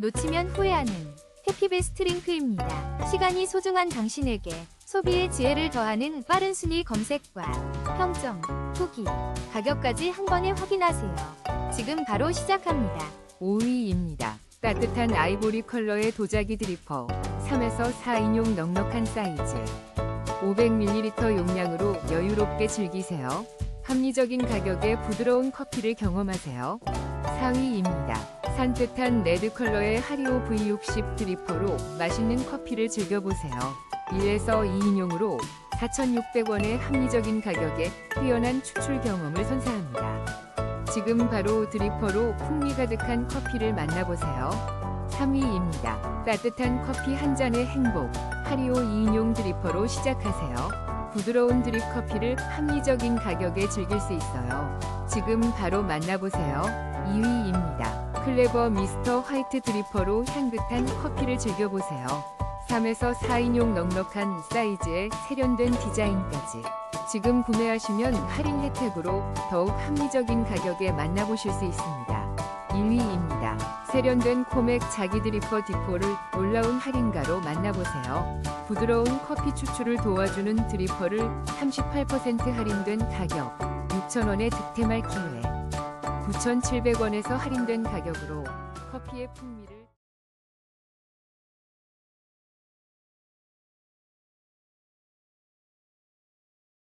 놓치면 후회하는 해피베스트 링크입니다. 시간이 소중한 당신에게 소비의 지혜를 더하는 빠른 순위 검색과 평점, 후기, 가격까지 한 번에 확인하세요. 지금 바로 시작합니다. 5위입니다. 따뜻한 아이보리 컬러의 도자기 드리퍼 3에서 4인용 넉넉한 사이즈 500ml 용량으로 여유롭게 즐기세요. 합리적인 가격에 부드러운 커피를 경험하세요. 4위입니다. 산뜻한 레드 컬러의 하리오 V60 드리퍼로 맛있는 커피를 즐겨보세요. 1에서 2인용으로 4,600원의 합리적인 가격에 뛰어난 추출 경험을 선사합니다. 지금 바로 드리퍼로 풍미 가득한 커피를 만나보세요. 3위입니다. 따뜻한 커피 한 잔의 행복. 하리오 2인용 드리퍼로 시작하세요. 부드러운 드립 커피를 합리적인 가격에 즐길 수 있어요. 지금 바로 만나보세요. 2위입니다. 클레버 미스터 화이트 드리퍼로 향긋한 커피를 즐겨보세요. 3에서 4인용 넉넉한 사이즈의 세련된 디자인까지. 지금 구매하시면 할인 혜택으로 더욱 합리적인 가격에 만나보실 수 있습니다. 1위입니다. 세련된 코맥 자기 드리퍼 디포를 놀라운 할인가로 만나보세요. 부드러운 커피 추출을 도와주는 드리퍼를 38% 할인된 가격 6,000원에 득템할 기회 9,700원에서 할인된 가격으로 커피의 풍미를